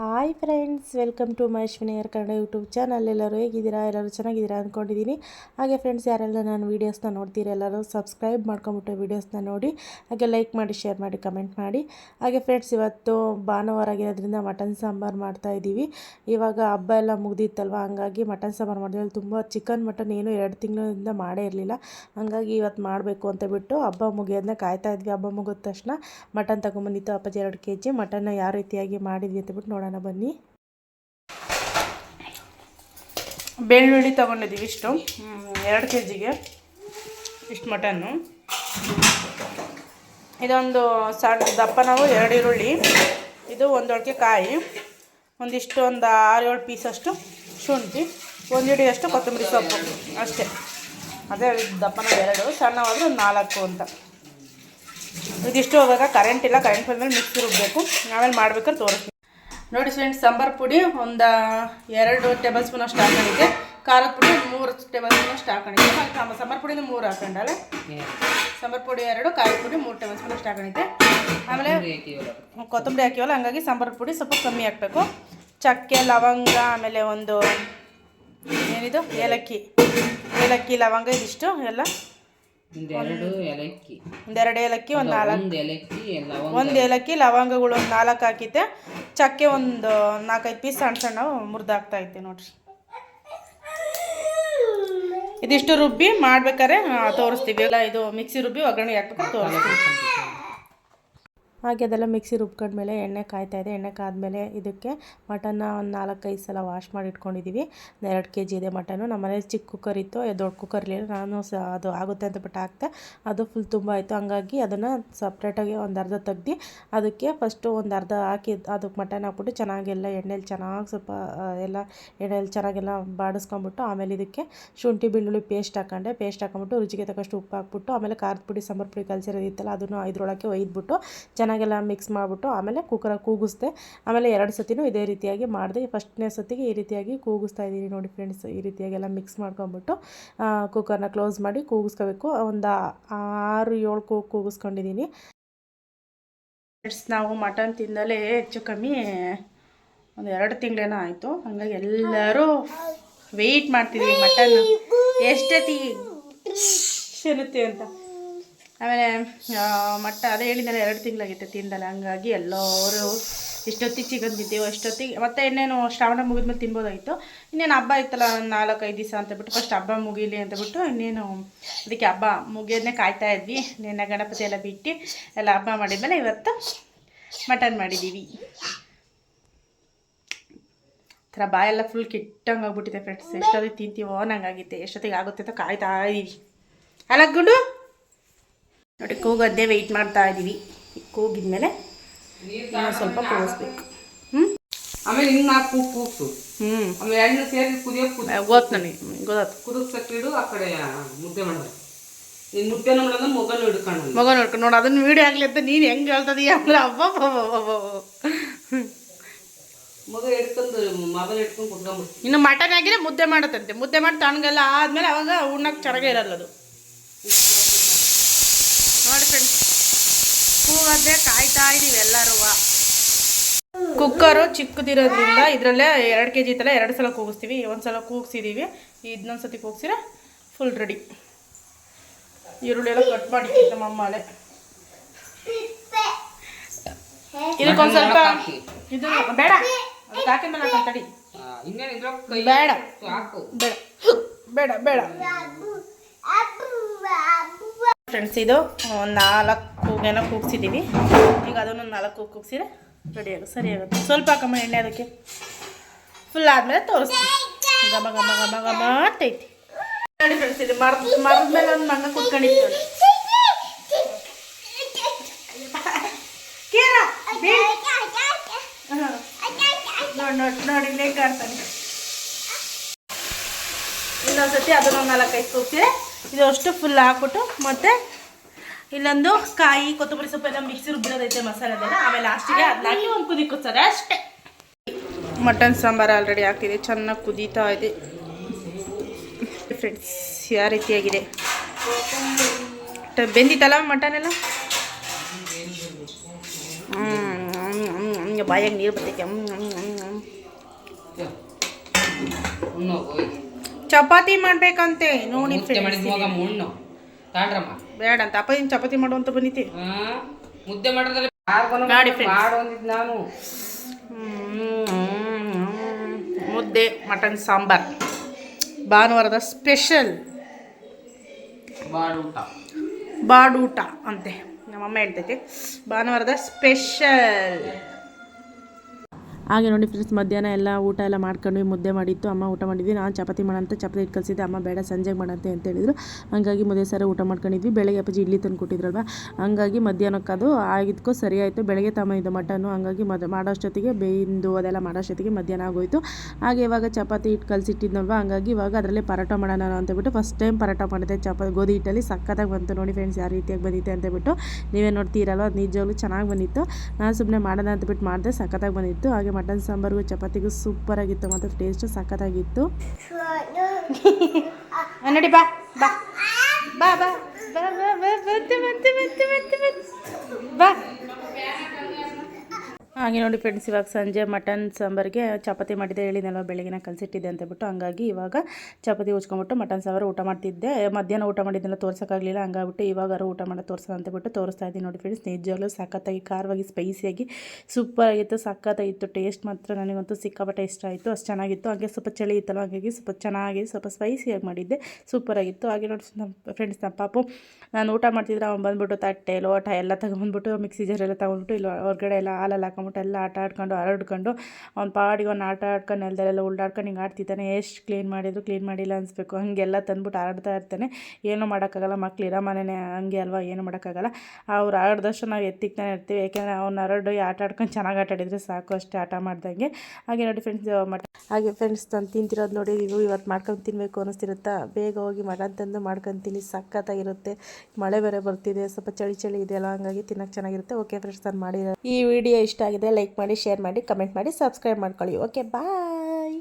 Hi friends welcome to Maheshwini ಅಶ್ವಿನಿಯರ್ Kannada YouTube channel ಎಲ್ಲರೂ ಹೇಗಿದ್ದೀರಾ? ಎಲ್ಲರೂ ಚೆನ್ನಾಗಿದ್ದೀರಾ ಅಂದ್ಕೊಂಡಿದ್ದೀನಿ ಹಾಗೆ ಫ್ರೆಂಡ್ಸ್ ಯಾರೆಲ್ಲ ನಾನು ವೀಡಿಯೋಸ್ನ ನೋಡ್ತೀರಾ ಎಲ್ಲರೂ ಸಬ್ಸ್ಕ್ರೈಬ್ ಮಾಡ್ಕೊಂಬಿಟ್ಟು ವೀಡಿಯೋಸ್ನ ನೋಡಿ, ಹಾಗೆ ಲೈಕ್ ಮಾಡಿ ಶೇರ್ ಮಾಡಿ ಕಮೆಂಟ್ ಮಾಡಿ. ಹಾಗೆ ಫ್ರೆಂಡ್ಸ್ ಇವತ್ತು ಭಾನುವಾರ ಆಗಿರೋದ್ರಿಂದ ಮಟನ್ ಸಾಂಬಾರು ಮಾಡ್ತಾ ಇದ್ದೀವಿ. ಇವಾಗ ಹಬ್ಬ ಎಲ್ಲ ಮುಗ್ದಿತ್ತಲ್ವ? ಹಂಗಾಗಿ ಮಟನ್ ಸಾಂಬಾರು ಮಾಡಿದ್ರೆ ತುಂಬ ಚಿಕನ್ ಮಟನ್ ಏನು ಎರಡು ತಿಂಗಳಿಂದ ಮಾಡೇ ಇರಲಿಲ್ಲ. ಹಾಗಾಗಿ ಇವತ್ತು ಮಾಡಬೇಕು ಅಂತ ಬಿಟ್ಟು ಹಬ್ಬ ಮುಗಿಯೋದನ್ನ ಕಾಯ್ತಾ ಇದ್ವಿ. ಹಬ್ಬ ಮುಗಿದ ತಕ್ಷಣ ಮಟನ್ ತೊಗೊಂಬಂದಿತ್ತು ಅಪ್ಪಾಜಿ ಎರಡು ಕೆ ಜಿ ಮಟನ್ನ ಯಾವ ರೀತಿಯಾಗಿ ಮಾಡಿದ್ವಿ ಅಂತ ಬಿಟ್ಟು ನೋಡೋಣ. ಬನ್ನಿ. ಬೆಳ್ಳುಳ್ಳಿ ತೊಗೊಂಡಿದ್ದೀವಿ ಇಷ್ಟು. ಎರಡು ಕೆ ಜಿಗೆ ಇಷ್ಟು ಮಟನ್ನು. ಇದೊಂದು ಸಣ್ಣ ದಪ್ಪ ನಾವು ಎರಡು ಈರುಳ್ಳಿ, ಇದು ಒಂದೊಳಗೆ ಕಾಯಿ, ಒಂದಿಷ್ಟು ಒಂದು ಆರು ಏಳು ಪೀಸಷ್ಟು ಶುಂಠಿ, ಒಂದು ಅಷ್ಟು ಕೊತ್ತಂಬರಿ ಸೊಪ್ಪು ಅಷ್ಟೇ. ಅದೇ ದಪ್ಪನ ಎರಡು, ಸಣ್ಣವಾದ್ರೆ ಒಂದು ನಾಲ್ಕು ಅಂತ. ಇದಿಷ್ಟು ಹೋಗಾಗ ಕರೆಂಟ್ ಇಲ್ಲ ಕರೆಂಟ್ ಬಂದಮೇಲೆ ಮಿಕ್ಸಿ ರುಬ್ಬಬೇಕು ಆಮೇಲೆ ಮಾಡ್ಬೇಕಾದ್ರೆ ತೋರಿಸ್ತೀನಿ. ನೋಡಿ ಫ್ರೆಂಡ್ಸ್ ಸಾಂಬಾರು ಪುಡಿ ಒಂದು ಎರಡು ಟೇಬಲ್ ಸ್ಪೂನ್ ಅಷ್ಟು ಹಾಕೊಂಡಿದ್ದೆ. ಖಾರದ ಪುಡಿ ಮೂರು ಟೇಬಲ್ ಸ್ಪೂನ್ ಅಷ್ಟು ಹಾಕೊಂಡಿದ್ದೆ. ಮತ್ತು ಸಾಂಬಾರು ಸಾಂಬಾರು ಪುಡಿನ ಮೂರು ಹಾಕೊಂಡಲ್ಲ? ಸಾಂಬಾರು ಪುಡಿ ಎರಡು ಖಾರದ ಪುಡಿ ಮೂರು ಟೇಬಲ್ ಸ್ಪೂನ್ ಅಷ್ಟು ಹಾಕೊಂಡಿದ್ದೆ. ಆಮೇಲೆ ಕೊತ್ತಂಬರಿ ಹಾಕಿವಲ್ಲ ಹಂಗಾಗಿ ಸಾಂಬಾರು ಪುಡಿ ಸ್ವಲ್ಪ ಕಮ್ಮಿ ಹಾಕಬೇಕು. ಚಕ್ಕೆ ಲವಂಗ ಆಮೇಲೆ ಒಂದು ಏನಿದು? ಏಲಕ್ಕಿ. ಏಲಕ್ಕಿ ಲವಂಗ ಇದಿಷ್ಟು ಎಲ್ಲ ಒಂದೆರಡು ಏಲಕ್ಕಿ. ಒಂದೆರಡು ಏಲಕ್ಕಿ ಒಂದು ನಾಲ್ಕು ಒಂದು ಏಲಕ್ಕಿ ಲವಂಗ ಒಂದು ಏಲಕ್ಕಿ. ಲವಂಗಗಳು ಒಂದು ನಾಲ್ಕು ಹಾಕಿದ್ದೆ. ಚಕ್ಕೆ ಒಂದು ನಾಲ್ಕೈದು ಪೀಸ್ ಸಣ್ಣ ಸಣ್ಣ ಮುರಿದು ಹಾಕ್ತಾ ಇದ್ದೆ ನೋಡ್ರಿ. ಇದಿಷ್ಟು ರುಬ್ಬಿ ಮಾಡ್ಬೇಕಾದ್ರೆ ತೋರಿಸ್ತೀವಿ. ಎಲ್ಲ ಇದು ಮಿಕ್ಸಿ ರುಬ್ಬಿ ಒಗ್ಗರಣೆ ಹಾಕ್ಬೇಕು ತೋರಿಸ್ತೀವಿ. ಹಾಗೆ ಅದೆಲ್ಲ ಮಿಕ್ಸಿ ರುಬ್ಕೊಂಡ್ಮೇಲೆ ಎಣ್ಣೆ ಕಾಯ್ತಾಯಿದೆ ಎಣ್ಣೆ ಕಾದ್ಮೇಲೆ ಇದಕ್ಕೆ ಮಟನ್ನ ಒಂದು ನಾಲ್ಕೈದು ಸಲ ವಾಶ್ ಮಾಡಿ ಇಟ್ಕೊಂಡಿದ್ದೀವಿ ಎರಡು ಕೆ ಜಿ ಇದೆ ಮಟನ್ನು. ನಮ್ಮ ಮನೇಲಿ ಚಿಕ್ಕ ಕುಕ್ಕರ್ ಇತ್ತು. ದೊಡ್ಡ ಕುಕ್ಕರ್ ಇರಲಿಲ್ಲ. ನಾನು ಸಹ ಅದು ಆಗುತ್ತೆ ಅಂತ ಬಿಟ್ಟು ಹಾಕ್ತೆ ಅದು ಫುಲ್ ತುಂಬ ಆಯಿತು. ಹಂಗಾಗಿ ಅದನ್ನು ಸಪ್ರೇಟಾಗಿ ಒಂದು ಅರ್ಧ ತೆಗ್ದು ಅದಕ್ಕೆ ಫಸ್ಟು ಒಂದು ಅರ್ಧ ಹಾಕಿ ಅದಕ್ಕೆ ಮಟನ್ ಹಾಕ್ಬಿಟ್ಟು ಚೆನ್ನಾಗೆಲ್ಲ ಎಣ್ಣೆಲಿ ಚೆನ್ನಾಗಿ ಸ್ವಲ್ಪ ಎಲ್ಲ ಎಣ್ಣೆಲಿ ಚೆನ್ನಾಗೆಲ್ಲ ಬಾಡಿಸ್ಕೊಂಬಿಟ್ಟು ಆಮೇಲೆ ಇದಕ್ಕೆ ಶುಂಠಿ, ಬೆಳ್ಳುಳ್ಳಿ ಪೇಸ್ಟ್ ಹಾಕೊಂಡೆ. ಪೇಸ್ಟ್ ಹಾಕೊಂಬಿಟ್ಟು ರುಚಿಗೆ ತಕ್ಕಷ್ಟು ಉಪ್ಪು ಹಾಕ್ಬಿಟ್ಟು ಆಮೇಲೆ ಖಾರದ ಪುಡಿ, ಸಾಂಬಾರು ಪುಡಿ ಕಲಸಿರೋದಿತ್ತಲ್ಲ, ಅದನ್ನು ಇದ್ರೊಳಗೆ ಒಯ್ದ್ಬಿಟ್ಟು ಚೆನ್ನಾಗೆಲ್ಲ ಮಿಕ್ಸ್ ಮಾಡಿಬಿಟ್ಟು ಆಮೇಲೆ ಕುಕ್ಕರಾಗ ಕೂಗಿಸ್ದೆ. ಆಮೇಲೆ ಎರಡು ಸತಿನೂ ಇದೇ ರೀತಿಯಾಗಿ ಮಾಡಿದೆ. ಫಸ್ಟ್ನೇ ಸತಿಗೆ ಈ ರೀತಿಯಾಗಿ ಕೂಗಿಸ್ತಾ ಇದ್ದೀನಿ ನೋಡಿ ಫ್ರೆಂಡ್ಸ್ ಈ ರೀತಿಯಾಗಿ ಎಲ್ಲ ಮಿಕ್ಸ್ ಮಾಡ್ಕೊಂಬಿಟ್ಟು ಕುಕ್ಕರ್ನ ಕ್ಲೋಸ್ ಮಾಡಿ ಕೂಗಿಸ್ಕೋಬೇಕು. ಒಂದು ಆರು, ಏಳು ಕೂಗು ಕೂಗಿಸ್ಕೊಂಡಿದ್ದೀನಿ ಫ್ರೆಂಡ್ಸ್ ನಾವು ಮಟನ್ ತಿಂದಲೇ ಹೆಚ್ಚು ಕಮ್ಮಿ ಒಂದು ಎರಡು ತಿಂಗಳೇನೋ ಆಯಿತು. ಹಂಗಾಗಿ ಎಲ್ಲರೂ ವೆಯ್ಟ್ ಮಾಡ್ತಿದ್ದೀವಿ ಮಟನ್. ಎಷ್ಟತಿ ಶರುತ್ತೆ ಅಂತ. ಆಮೇಲೆ ಮಟ್ಟ ಅದೇ ಹೇಳಿದ್ದಾರೆ ಎರಡು ತಿಂಗಳಾಗಿತ್ತು ತಿಂದಲ್ಲ. ಹಂಗಾಗಿ ಎಲ್ಲರೂ ಎಷ್ಟೊತ್ತಿಗೆ ಚಿಕನ್ ತಿಂತೀವೋ ಎಷ್ಟೊತ್ತಿಗೆ ಮತ್ತೆ ಇನ್ನೇನು ಶ್ರಾವಣ ಮುಗಿದ್ಮೇಲೆ ತಿನ್ಬೋದಾಗಿತ್ತು. ಇನ್ನೇನು ಹಬ್ಬ ಇತ್ತಲ್ಲ, ಒಂದು ನಾಲ್ಕೈದು ದಿವಸ ಅಂತ ಬಿಟ್ಟು ಫಸ್ಟ್ ಹಬ್ಬ ಮುಗೀಲಿ ಅಂತ ಬಿಟ್ಟು, ಇನ್ನೇನು ಅದಕ್ಕೆ ಹಬ್ಬ ಮುಗಿಯೋದನ್ನೇ ಕಾಯ್ತಾ ಇದ್ವಿ. ನಿನ್ನೆ ಗಣಪತಿ ಎಲ್ಲ ಬಿಟ್ಟು, ಎಲ್ಲ ಹಬ್ಬ ಮಾಡಿದ್ಮೇಲೆ ಇವತ್ತು ಮಟನ್ ಮಾಡಿದ್ದೀವಿ ಥರ ಬಾಯೆಲ್ಲ ಫುಲ್ ಕೆಟ್ಟಂಗೆ ಆಗ್ಬಿಟ್ಟಿದೆ ಫ್ರೆಂಡ್ಸ್ ಎಷ್ಟೊತ್ತಿಗೆ ತಿಂತೀವೋ ನಂಗಾಗಿತ್ತೆ ಎಷ್ಟೊತ್ತಿಗೆ ಆಗುತ್ತೆ ಅಂತ ಕಾಯ್ತಾ ಇದ್ದೀವಿ ಅಲ್ಲ ಗುಂಡು ನೋಡಿ ಕೂಗದ್ದೇ ವೆಯ್ಟ್ ಮಾಡ್ತಾ ಇದ್ದೀವಿ ಕೂಗಿದ್ಮೇಲೆ ಸ್ವಲ್ಪ ಕೂಗಿಸ್ಬೇಕು ಹ್ಞೂ ಆಮೇಲೆ ಇನ್ನು ಕೂಗು ಕೂಗ್ಸು ಹ್ಞೂ ಆಮೇಲೆ ಎಣ್ಣೆ ಸೇರಿ ಕುದಿಯೋ ಕುದ ಗೊತ್ತು ನನಗೆ ಗೊತ್ತಾಯ್ತು ಕುದಿಸ್ತಿಡು ಆ ಕಡೆ ಮುದ್ದೆ ಮಾಡೋದು. ನೀನು ಮುದ್ದೆನೂ ಮಾಡೋದು ಮೊಗಲು ಹಿಡ್ಕೊಂಡು ಮಗ ನೋಡ್ಕೊಂಡು ನೋಡಿ ಅದನ್ನ ವೀಡಿಯೋ ಆಗಲಿ ಅಂತ ನೀನು ಹೆಂಗೆ ಹೇಳ್ತದೀಯ? ಅಬ್ಬ ಮಗ ಹಿಡ್ಕೊಂಡು ಮೊಬೈಲ್ ಹಿಡ್ಕೊಂಡು ಕುತ್ಕೊಂಡ್ಬಿಡ್ತು ಇನ್ನು ಮಟನ್ ಆಗಿದ್ರೆ ಮುದ್ದೆ ಮಾಡತ್ತಂತೆ. ಮುದ್ದೆ ಮಾಡಿ ತಣ್ಣಗೆಲ್ಲ ಆದಮೇಲೆ ಅವಾಗ ಉಣ್ಣಕ್ಕೆ ಚೆನ್ನಾಗೇ ಇರಲ್ಲ ಅದು ನೋಡಿ ಫ್ರೆಂಡ್ಸ್ ಕೂಗದ್ದೇ ಕಾಯ್ತಾ ಇದೀವಿ ಎಲ್ಲರೂ. ಕುಕ್ಕರು ಚಿಕ್ಕದಿರೋದ್ರಿಂದ ಇದರಲ್ಲೇ ಎರಡು ಕೆ ಜಿ ಇತ್ತಲ್ಲ ಎರಡು ಸಲ ಕೂಗಿಸ್ತೀವಿ. ಒಂದು ಸಲ ಕೂಗಿಸಿದ್ದೀವಿ ಇದನ್ನೊಂದು ಸತಿ ಕೂಗಿಸಿದ್ರೆ ಫುಲ್ ರೆಡಿ ಈರುಳ್ಳಿ ಎಲ್ಲ ಕಟ್ ಮಾಡಿ ನಮ್ಮ ಅಮ್ಮಳೆ ಇದಕ್ಕೊಂದು ಸ್ವಲ್ಪ ಇದು ಬೇಡ. ಅದು ಹಾಕಿದ ಮೇಲೆ ಹಾಕೊಂಡ್ ತಡಿ. ಇನ್ನೇನು ಬೇಡ. ಬೇಡ ಬೇಡ ಬೇಡ. ಫ್ರೆಂಡ್ಸ್ ಇದು ನಾಲ್ಕು ಏನೋ ಕೂಗ್ಸಿದ್ದೀವಿ. ಈಗ ಅದನ್ನು ನಾಲ್ಕು ಕೂಗ್ಸಿದ್ರೆ ರೆಡಿ ಆಗುತ್ತೆ. ಸರಿ ಆಗುತ್ತೆ. ಸ್ವಲ್ಪ ಹಾಕಮ್ಮ ಎಣ್ಣೆ ಅದಕ್ಕೆ. ಫುಲ್ ಆದಮೇಲೆ ತೋರಿಸ್ತೀವಿ ಗಮ ಗಮ ಗಮ ಗಮ ಅಂತೈತಿ. ನೋಡಿ ಫ್ರೆಂಡ್ಸ್ ಇದು ಮರದ ಮರದ ಮೇಲೆ ಒಂದು ಮಗ ಕೂತ್ಕೊಂಡಿದ್ದೀವಿ ನೋಡಿ. ನೋಡಿ ನೋಡಿ ಇಲ್ಲೇ ಕಾಡ್ತಾನೆ ಇನ್ನೊಂದ್ಸತಿ ಅದನ್ನು ನಾಲ್ಕೈದು ಕೂಗ್ಸಿದೆ ಇದು ಅಷ್ಟು ಫುಲ್ ಹಾಕ್ಬಿಟ್ಟು ಮತ್ತೆ ಇಲ್ಲೊಂದು ಕಾಯಿ ಕೊತ್ತಂಬರಿ ಸೊಪ್ಪು ಎಲ್ಲ ಮಿಕ್ಸಿ ರುಬ್ಬಿರೋದೈತೆ ಮಸಾಲೆದೆಲ್ಲ ಆಮೇಲೆ ಲಾಸ್ಟಿಗೆ ಅದನ್ನ ಒಂದು ಕುದಿ ಕುದಿಸೋದೆ ಅಷ್ಟೇ. ಮಟನ್ ಸಾಂಬಾರು ಆಲ್ರೆಡಿ ಹಾಕ್ತಿದೆ ಚೆನ್ನಾಗಿ ಕುದೀತಾ ಇದೆ. ಫ್ರೆಂಡ್ಸ್ ಯಾವ ರೀತಿಯಾಗಿದೆ? ಬೆಂದಿತ್ತಲ್ಲ ಮಟನ್ ಎಲ್ಲ? ಹ್ಞೂ ಬಾಯಾಗಿ ನೀರು ಬರ್ತೈತೆ. ಹ್ಮ್, ಚಪಾತಿ ಮಾಡ್ಬೇಕಂತೆ ನೋಡಿ ಮುದ್ದೆ ತಾಂಡ್ರಮ್ಮ ಬೇಡ ಅಂತ ಅಪ್ಪ ಏನು ಚಪಾತಿ ಮಾಡುವಂತ ಬಂದಿತಿ ಹಾ ಮುದ್ದೆ ಮಾಡೋದ್ರಲ್ಲಿ ಮಾಡಿ. ನಾನು. ಮುದ್ದೆ ಮಟನ್ ಸಾಂಬಾರ್. ಭಾನುವಾರದ ಸ್ಪೆಷಲ್. ಬಾಡೂಟ. ಬಾಡೂಟ ಅಂತೆ ನಮ್ಮಮ್ಮ ಹೇಳ್ತೈತಿ. ಭಾನುವಾರದ ಸ್ಪೆಷಲ್. ಹಾಗೆ ನೋಡಿ ಫ್ರೆಂಡ್ಸ್, ಮಧ್ಯಾಹ್ನ ಎಲ್ಲ ಊಟ ಎಲ್ಲ ಮಾಡ್ಕೊಂಡು ಮುದ್ದೆ ಮಾಡಿತ್ತು. ಅಮ್ಮ ಊಟ ಮಾಡಿದ್ವಿ. ನಾನು ಚಪಾತಿ ಮಾಡಂತ, ಚಪಾತಿ ಇಟ್ಟು ಕಲಿಸಿದ್ದೆ. ಅಮ್ಮ ಬೇಡ, ಸಂಜೆಗೆ ಮಾಡಂತೆ ಅಂತ ಹೇಳಿದ್ರು. ಹಂಗಾಗಿ ಮುದ್ದೆ ಸಾರ ಊಟ ಮಾಡ್ಕೊಂಡಿದ್ವಿ. ಬೆಳಗ್ಗೆ ಅಪ್ಪಾಜಿ ಇಡ್ಲಿ ತಂದು ಕೊಟ್ಟಿದ್ರಲ್ವ? ಹಂಗಾಗಿ ಮಧ್ಯಾಹ್ನಕ್ಕೆ ಅದು ಆಗಿದ್ಕೋ ಸರಿ ಆಯಿತು. ಬೆಳಗ್ಗೆ ತಗೊಂಡಿದ್ದು ಮಟನ್ನು ಹಂಗಾಗಿ ಮದ್ ಮಾಡೋಷ್ಟೊತ್ತಿಗೆ ಬೇಯಿಂದು ಅದೆಲ್ಲ ಮಾಡೋಷ್ಟೊತ್ತಿಗೆ ಮಧ್ಯಾಹ್ನ ಆಗೋಯಿತು. ಹಾಗೆ ಇವಾಗ ಚಪಾತಿ ಇಟ್ಟು ಕಲಿಸಿಟ್ಟಿದ್ನಲ್ವ? ಹಂಗಾಗಿ ಇವಾಗ ಅದರಲ್ಲಿ ಪರೋಟ ಮಾಡೋಣ ಅಂತಬಿಟ್ಟು ಫಸ್ಟ್ ಟೈಮ್ ಪರೋಟ ಮಾಡಿದೆ. ಚಪಾತಿ ಗೋಧಿ ಹಿಟ್ಟಲ್ಲಿ ಸಕ್ಕತ್ತಾಗಿ ಬಂತು. ನೋಡಿ ಫ್ರೆಂಡ್ಸ್, ಯಾವ ರೀತಿಯಾಗಿ ಬಂದಿತ್ತು ಅಂತಬಿಟ್ಟು ನೀವೇ ನೋಡ್ತೀರಲ್ವ? ನಿಜವಾಗ್ಲೂ ಚೆನ್ನಾಗಿ ಬಂದಿತ್ತು. ನಾನು ಸುಮ್ಮನೆ ಮಾಡೋಣ ಅಂತಬಿಟ್ಟು ಮಾಡಿದೆ. ಸಕ್ಕತ್ತಾಗಿ ಬಂದಿತ್ತು. ಹಾಗೆ ಮಟನ್ ಸಾಂಬಾರಿಗೂ ಚಪಾತಿಗೂ ಸೂಪರಾಗಿತ್ತು ಮತ್ತು ಟೇಸ್ಟು ಸಕ್ಕತ್ತಾಗಿತ್ತು ನಡಿ ಬಾ ಬಾ ಬಾ ಬಾ ಬಾ ಬಾ ಬಾ ಬಂತೆ ಬಂತೆ ಬಂತೆ ಬಂತೆ ಬಂತೆ ಬಾ ಹಾಗೆ ನೋಡಿ ಫ್ರೆಂಡ್ಸ್ ಇವಾಗ ಸಂಜೆ ಮಟನ್ ಸಾಂಬಾರಿಗೆ ಚಪಾತಿ ಮಾಡಿದೆ ಹೇಳಿದ್ನಲ್ವ ಬೆಳಗಿನ ಕಲಸಿಟ್ಟಿದ್ದೆ ಅಂತ ಬಿಟ್ಟು ಹಂಗಾಗಿ ಇವಾಗ ಚಪಾತಿ ಉಚ್ಕೊಂಬಿಟ್ಟು ಮಟನ್ ಸಾಂಬಾರು ಊಟ ಮಾಡ್ತಿದ್ದೆ. ಮಧ್ಯಾಹ್ನ ಊಟ ಮಾಡಿದ್ದೆಲ್ಲ ತೋರ್ಸೋಕ್ಕಾಗಲಿಲ್ಲ. ಹಂಗಾಗ್ಬಿಟ್ಟು ಇವಾಗಾರು ಊಟ ಮಾಡೋದು ತೋರಿಸೋಣ ಅಂತ ಬಿಟ್ಟು ತೋರಿಸ್ತಾ ಇದ್ದೀನಿ ನೋಡಿ ಫ್ರೆಂಡ್ಸ್ ನಿಜವಾಗ್ಲೂ ಸಖತ್ತಾಗಿ, ಖಾರವಾಗಿ ಸ್ಪೈಸಿಯಾಗಿ ಸೂಪರ್ ಆಗಿತ್ತು, ಸಖತ್ತಾಗಿತ್ತು. ಟೇಸ್ಟ್ ಮಾತ್ರ ನನಗಂತೂ ಸಿಕ್ಕಾಪಟ್ಟೆ ಇಷ್ಟ ಆಯಿತು. ಅಷ್ಟು ಚೆನ್ನಾಗಿತ್ತು. ಹಾಗೆ ಸ್ವಲ್ಪ ಚಳಿ ಇತ್ತಲ್ಲ, ಹಾಗಾಗಿ ಸ್ವಲ್ಪ ಚೆನ್ನಾಗಿ, ಸ್ವಲ್ಪ ಸ್ಪೈಸಿಯಾಗಿ ಮಾಡಿದ್ದೆ. ಸೂಪರಾಗಿತ್ತು ಹಾಗೆ ನೋಡಿ ನಮ್ಮ ಫ್ರೆಂಡ್ಸ್ ನಮ್ಮ ಪಾಪು, ನಾನು ಊಟ ಮಾಡ್ತಿದ್ರೆ ಅವ್ನು ಬಂದ್ಬಿಟ್ಟು ತಟ್ಟೆ, ಲೋಟ ಎಲ್ಲ ತಗೊಂಡ್ಬಿಟ್ಟು ಮಿಕ್ಸಿ ಜಾರ್ ಎಲ್ಲ ತಗೊಂಡ್ಬಿಟ್ಟು ಇಲ್ಲಿ ಹೊರಗಡೆ ಎಲ್ಲ ಹಾಲಲ್ಲಿ ಹಾಕೊಂಬಿಟ್ಟು ಎಲ್ಲ ಆಟ ಆಡ್ಕೊಂಡು, ಹರಡ್ಕೊಂಡು, ಅವ್ನ ಪಾಡಿಗೆ ಅವ್ನು ಆಟ ಆಡ್ಕೊಂಡು, ನೆಲದಲ್ಲೆಲ್ಲ ಉಲ್ಡಾಡ್ಕೊಂಡು ಹಿಂಗೆ ಆಡ್ತಿದ್ದಾನೆ ಎಷ್ಟು ಕ್ಲೀನ್ ಮಾಡಿದ್ರು ಕ್ಲೀನ್ ಮಾಡಿಲ್ಲ ಅನಿಸ್ಬೇಕು. ಹಾಗೆಲ್ಲ ತಂದ್ಬಿಟ್ಟು ಆಡ್ತಾ ಇರ್ತಾನೆ. ಏನೂ ಮಾಡೋಕ್ಕಾಗಲ್ಲ ಮಕ್ಳು, ಇರೋ ಮನೆನೇ ಹಂಗೆ ಅಲ್ವಾ, ಏನು ಮಾಡೋಕ್ಕಾಗಲ್ಲ. ಅವ್ರು ಆಡ್ದಷ್ಟು ನಾವು ಎತ್ತಿಕ್ತಾನೆ ಇರ್ತೀವಿ. ಯಾಕೆಂದರೆ ಅವ್ನು ಹರಡು ಆಟ ಆಡ್ಕೊಂಡು ಚೆನ್ನಾಗಿ ಆಟ ಆಡಿದರೆ ಸಾಕು ಅಷ್ಟೇ ಆಟ ಮಾಡ್ದಂಗೆ. ಹಾಗೆ ನೋಡಿ ಫ್ರೆಂಡ್ಸ್ ಮಟ, ಹಾಗೆ ಫ್ರೆಂಡ್ಸ್ ನಾನು ತಿಂತಿರೋದು ನೋಡಿ, ನೀವು ಇವತ್ತು ಮಾಡ್ಕೊಂಡು ತಿನ್ನಬೇಕು ಅನ್ನಿಸ್ತಿರುತ್ತಾ ಬೇಗ ಹೋಗಿ ಮಟನ್ ತಂದು ಮಾಡ್ಕೊತೀನಿ ಸಖತ್ತಾಗಿರುತ್ತೆ. ಮಳೆ ಬೇರೆ ಬರ್ತಿದೆ, ಸ್ವಲ್ಪ ಚಳಿ ಚಳಿ ಇದೆಯಲ್ಲ, ಹಂಗಾಗಿ ತಿನ್ನೋಕ್ಕೆ ಚೆನ್ನಾಗಿರುತ್ತೆ. ಓಕೆ ಫ್ರೆಂಡ್ಸ್ ನಾನು ಮಾಡಿರೋ ಈ ವಿಡಿಯೋ ಇಷ್ಟ ಆಗಿದೆ. ಲೈಕ್ ಮಾಡಿ ಶೇರ್ ಮಾಡಿ ಕಮೆಂಟ್ ಮಾಡಿ ಸಬ್ಸ್ಕ್ರೈಬ್ ಮಾಡ್ಕೊಳ್ಳಿ. Okay bye